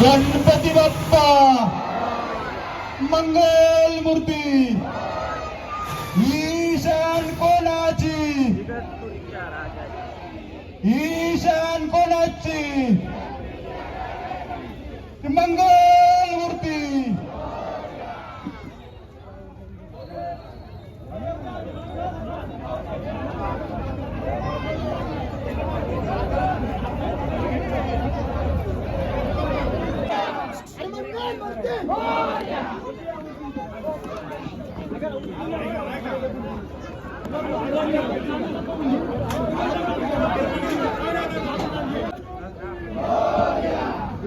गणपती बाप्पा मंगल मूर्ती ईशान कोणाची ईशान कोणाची मंगल मूर्ती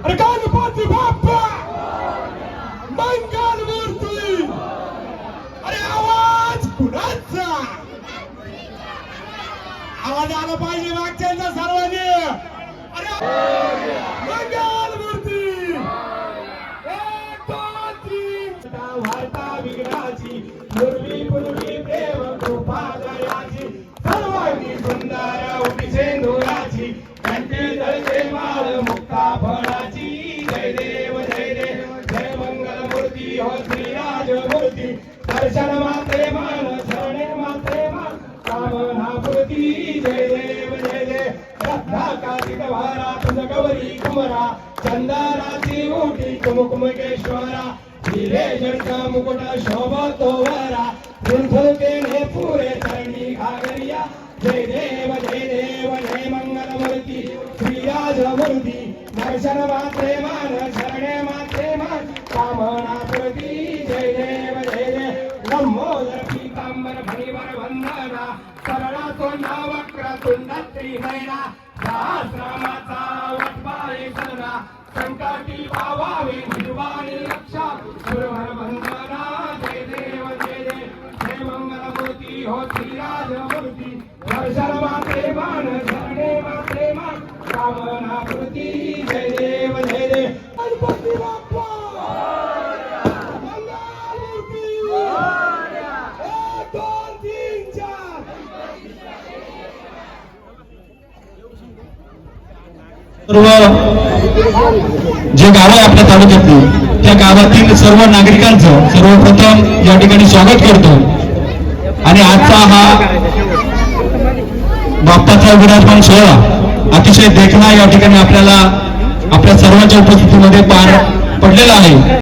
अरे गणपती बाप्पा मंगल मूर्ती अरे आवाज कुणाचा आवाज आला पाहिजे मागच्यांचा सर्वांनी अरे मंगल मूर्ती एक, विघ्नाची भारा कुमरा चंदनाची मोठी कुमकुमकेश्वरा हिरे जडका मुकुट शोभतो वरा गुंफुकेने पुरे चरणी घागरिया जय देव जय देव जय मंगल मूर्ती श्रीराज मूर्ती दर्शन मात्रे मान शरणे मात्रे मान कामना प्रती जय देव जय देव लंबोदर त्रिनयना सहस्रामाचा वटवाळे सदना संकटी पावावे निर्वाणी रक्षा. सुरभर वंदना जय देव जय देव. जय मंगल मूर्ती हो श्रीराज मूर्ती दर्शन मात्रे मान शरणे मात्रे मान. कामना पूर्ती सर्व जे गाव आहे आपल्या तालुक्यातली त्या गावातील सर्व नागरिकांचं सर्वप्रथम या ठिकाणी स्वागत करतो. आणि आजचा हा बाप्पाचा विराजमान सोहळा अतिशय देखणा या ठिकाणी आपल्याला आपल्या सर्वांच्या उपस्थितीमध्ये पार पडलेला आहे.